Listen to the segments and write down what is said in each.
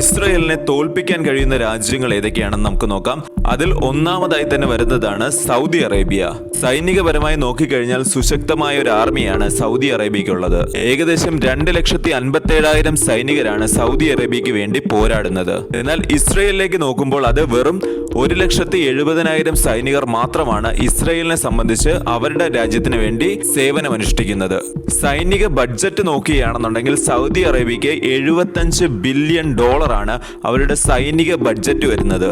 ഇസ്രയേലിനെ തോൽപ്പിക്കാൻ കഴിയുന്ന രാജ്യങ്ങൾ ഏതൊക്കെയാണെന്ന് നമുക്ക് നോക്കാം. അതിൽ ഒന്നാമതായി തന്നെ വരുന്നതാണ് സൗദി അറേബ്യ. സൈനികപരമായി നോക്കിക്കഴിഞ്ഞാൽ സുശക്തമായ ഒരു ആർമിയാണ് സൗദി അറേബ്യക്കുള്ളത് ഏകദേശം രണ്ട് ലക്ഷത്തി അൻപത്തേഴായിരം സൈനികരാണ് സൗദി അറേബ്യക്ക് വേണ്ടി പോരാടുന്നത്. എന്നാൽ ഇസ്രയേലിലേക്ക് നോക്കുമ്പോൾ അത് വെറും ഒരു ലക്ഷത്തി എഴുപതിനായിരം സൈനികർ മാത്രമാണ് ഇസ്രയേലിനെ സംബന്ധിച്ച് അവരുടെ രാജ്യത്തിന് വേണ്ടി സേവനമനുഷ്ഠിക്കുന്നത്. സൈനിക ബഡ്ജറ്റ് നോക്കുകയാണെന്നുണ്ടെങ്കിൽ സൗദി അറേബ്യയ്ക്ക് എഴുപത്തഞ്ച് ബില്യൺ ഡോളറാണ് അവരുടെ സൈനിക ബഡ്ജറ്റ് വരുന്നത്.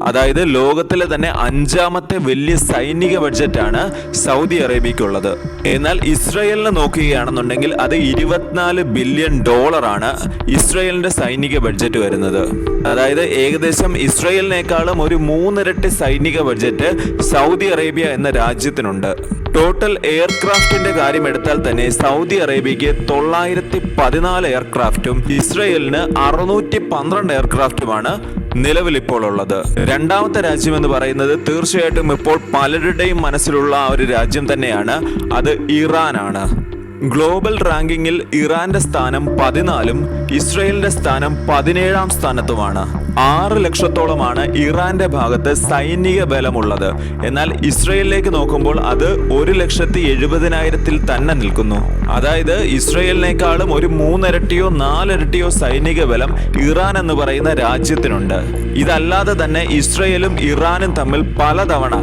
അതായത് ലോകത്തിലെ തന്നെ അഞ്ചാമത്തെ വലിയ സൈനിക ബഡ്ജറ്റാണ് സൗദി അറേബ്യക്കുള്ളത്. എന്നാൽ ഇസ്രയേലിനെ നോക്കുകയാണെന്നുണ്ടെങ്കിൽ അത് ഇരുപത്തിനാല് ബില്യൺ ഡോളറാണ് ഇസ്രയേലിന്റെ സൈനിക ബഡ്ജറ്റ് വരുന്നത്. അതായത് ഏകദേശം ഇസ്രയേലിനേക്കാളും ഒരു മൂന്നിരട്ടി സൈനിക ബഡ്ജറ്റ് സൗദി അറേബ്യ എന്ന രാജ്യത്തിനുണ്ട്. ടോട്ടൽ എയർക്രാഫ്റ്റിന്റെ കാര്യം എടുത്താൽ തന്നെ സൗദി അറേബ്യയ്ക്ക് തൊള്ളായിരത്തി പതിനാല് എയർക്രാഫ്റ്റും ഇസ്രയേലിന് അറുന്നൂറ്റി പന്ത്രണ്ട് എയർക്രാഫ്റ്റുമാണ് നിലവിൽ ഇപ്പോൾ ഉള്ളത് രണ്ടാമത്തെ രാജ്യം എന്ന് പറയുന്നത് തീർച്ചയായിട്ടും ഇപ്പോൾ പലരുടെയും മനസ്സിലുള്ള ഒരു രാജ്യം തന്നെയാണ്. അത് ഇറാനാണ്. ഗ്ലോബൽ റാങ്കിങ്ങിൽ ഇറാന്റെ സ്ഥാനം പതിനാലും ഇസ്രയേലിന്റെ സ്ഥാനം പതിനേഴാം സ്ഥാനത്തുമാണ്. ആറ് ലക്ഷത്തോളമാണ് ഇറാന്റെ ഭാഗത്ത് സൈനിക ബലമുള്ളത്. എന്നാൽ ഇസ്രയേലിലേക്ക് നോക്കുമ്പോൾ അത് ഒരു ലക്ഷത്തി എഴുപതിനായിരത്തിൽ തന്നെ നിൽക്കുന്നു. അതായത് ഇസ്രയേലിനേക്കാളും ഒരു മൂന്നിരട്ടിയോ നാലിരട്ടിയോ സൈനിക ബലം ഇറാൻ എന്ന് പറയുന്ന രാജ്യത്തിനുണ്ട്. ഇതല്ലാതെ തന്നെ ഇസ്രയേലും ഇറാനും തമ്മിൽ പലതവണ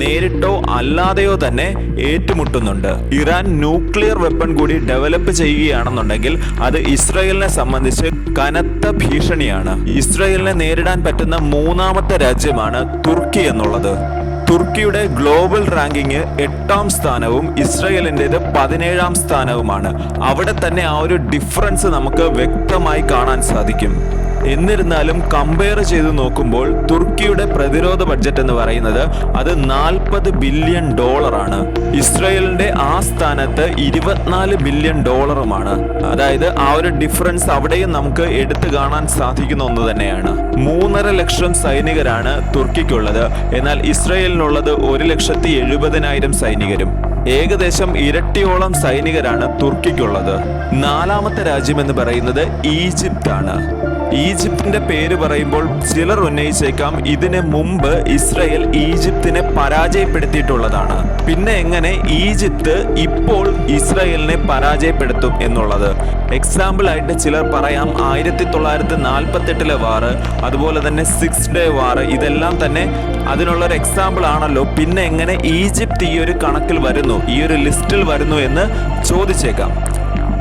നേരിട്ടോ അല്ലാതെയോ തന്നെ ഏറ്റുമുട്ടുന്നുണ്ട്. ഇറാൻ ന്യൂക്ലിയർ വെപ്പൺ കൂടി ഡെവലപ്പ് ചെയ്യുകയാണെന്നുണ്ടെങ്കിൽ അത് ഇസ്രയേലിനെ സംബന്ധിച്ച് കനത്ത ഭീഷണിയാണ്. ഇസ്രയേലിനെ നേരിടാൻ പറ്റുന്ന മൂന്നാമത്തെ രാജ്യമാണ് തുർക്കി എന്നുള്ളത്. തുർക്കിയുടെ ഗ്ലോബൽ റാങ്കിങ് എട്ടാം സ്ഥാനവും ഇസ്രയേലിന്റെത് പതിനേഴാം സ്ഥാനവുമാണ്. അവിടെ തന്നെ ആ ഒരു ഡിഫറൻസ് നമുക്ക് വ്യക്തമായി കാണാൻ സാധിക്കും. എന്നിരുന്നാലും കമ്പയർ ചെയ്ത് നോക്കുമ്പോൾ തുർക്കിയുടെ പ്രതിരോധ ബഡ്ജറ്റ് എന്ന് പറയുന്നത് അത് നാൽപ്പത് ബില്യൺ ഡോളറാണ് ഇസ്രയേലിന്റെ ആ സ്ഥാനത്ത് ഇരുപത്തിനാല് ബില്യൺ ഡോളറുമാണ് അതായത് ആ ഒരു ഡിഫറൻസ് അവിടെയും നമുക്ക് എടുത്തു കാണാൻ സാധിക്കുന്ന ഒന്ന് തന്നെയാണ്. മൂന്നര ലക്ഷം സൈനികരാണ് തുർക്കിക്കുള്ളത്. എന്നാൽ ഇസ്രയേലിനുള്ളത് ഒരു ലക്ഷത്തി എഴുപതിനായിരം സൈനികരും. ഏകദേശം ഇരട്ടിയോളം സൈനികരാണ് തുർക്കിക്കുള്ളത്. നാലാമത്തെ രാജ്യം എന്ന് പറയുന്നത് ഈജിപ്ത് ആണ് ഈജിപ്തിന്റെ പേര് പറയുമ്പോൾ ചിലർ ഉന്നയിച്ചേക്കാം ഇതിന് മുമ്പ് ഇസ്രയേൽ ഈജിപ്തിനെ പരാജയപ്പെടുത്തിയിട്ടുള്ളതാണ്. പിന്നെ എങ്ങനെ ഈജിപ്ത് ഇപ്പോൾ ഇസ്രയേലിനെ പരാജയപ്പെടുത്തും എന്നുള്ളത്. എക്സാമ്പിൾ ആയിട്ട് ചിലർ പറയാം ആയിരത്തി തൊള്ളായിരത്തി നാൽപ്പത്തി എട്ടിലെ വാറ് അതുപോലെ തന്നെ സിക്സ് ഡേ വാറ് ഇതെല്ലാം തന്നെ അതിനുള്ള ഒരു എക്സാമ്പിൾ ആണല്ലോ. പിന്നെ എങ്ങനെ ഈജിപ്ത് ഈ ഒരു കണക്കിൽ വരുന്നു ഈ ഒരു ലിസ്റ്റിൽ വരുന്നു എന്ന് ചോദിച്ചേക്കാം.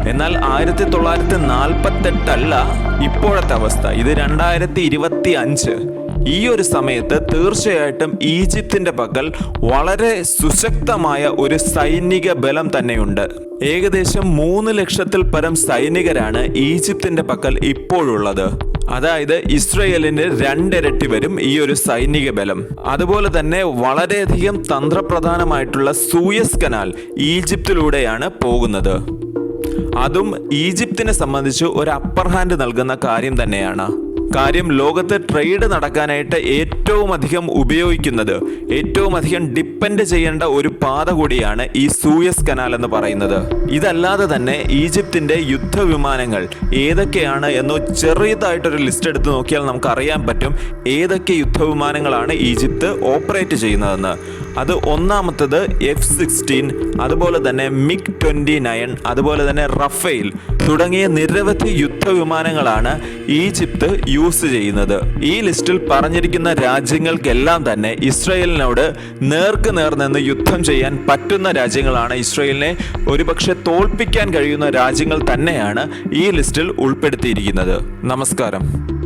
എന്നാൽ ആയിരത്തി തൊള്ളായിരത്തി നാൽപ്പത്തെട്ടല്ല ഇപ്പോഴത്തെ അവസ്ഥ. ഇത് രണ്ടായിരത്തി ഇരുപത്തി അഞ്ച് ഈ ഒരു സമയത്ത് തീർച്ചയായിട്ടും ഈജിപ്തിന്റെ പക്കൽ വളരെ സുശക്തമായ ഒരു സൈനിക ബലം തന്നെയുണ്ട്. ഏകദേശം മൂന്ന് ലക്ഷത്തിൽ പരം സൈനികരാണ് ഈജിപ്തിന്റെ പക്കൽ ഇപ്പോഴുള്ളത്. അതായത് ഇസ്രയേലിന് രണ്ടിരട്ടി വരും ഈ ഒരു സൈനിക ബലം. അതുപോലെ തന്നെ വളരെയധികം തന്ത്രപ്രധാനമായിട്ടുള്ള സൂയസ് കനാൽ ഈജിപ്തിലൂടെയാണ് പോകുന്നത്. അതും ഈജിപ്തിനെ സംബന്ധിച്ച് ഒരു അപ്പർ ഹാൻഡ് നൽകുന്ന കാര്യം തന്നെയാണ്. കാര്യം ലോകത്ത് ട്രേഡ് നടക്കാനായിട്ട് ഏറ്റവും അധികം ഉപയോഗിക്കുന്നത് ഏറ്റവും അധികം ഡിപ്പെൻഡ് ചെയ്യേണ്ട ഒരു പാത കൂടിയാണ് ഈ സൂയസ് കനാൽ എന്ന് പറയുന്നത്. ഇതല്ലാതെ തന്നെ ഈജിപ്തിന്റെ യുദ്ധവിമാനങ്ങൾ ഏതൊക്കെയാണ് എന്ന് ചെറിയതായിട്ടൊരു ലിസ്റ്റ് എടുത്ത് നോക്കിയാൽ നമുക്ക് അറിയാൻ പറ്റും ഏതൊക്കെ യുദ്ധവിമാനങ്ങളാണ് ഈജിപ്ത് ഓപ്പറേറ്റ് ചെയ്യുന്നതെന്ന്. അത് ഒന്നാമത്തത് എഫ് സിക്സ്റ്റീൻ അതുപോലെ തന്നെ മിഗ് ട്വന്റി നയൻ അതുപോലെ തന്നെ റഫേൽ തുടങ്ങിയ നിരവധി യുദ്ധവിമാനങ്ങളാണ് ഈജിപ്ത് യൂസ് ചെയ്യുന്നത്. ഈ ലിസ്റ്റിൽ പറഞ്ഞിരിക്കുന്ന രാജ്യങ്ങൾക്കെല്ലാം തന്നെ ഇസ്രയേലിനോട് നേർക്ക് നേർ നിന്ന് യുദ്ധം ചെയ്യാൻ പറ്റുന്ന രാജ്യങ്ങളാണ് ഇസ്രയേലിനെ ഒരുപക്ഷെ തോൽപ്പിക്കാൻ കഴിയുന്ന രാജ്യങ്ങൾ തന്നെയാണ് ഈ ലിസ്റ്റിൽ ഉൾപ്പെടുത്തിയിരിക്കുന്നത്. നമസ്കാരം.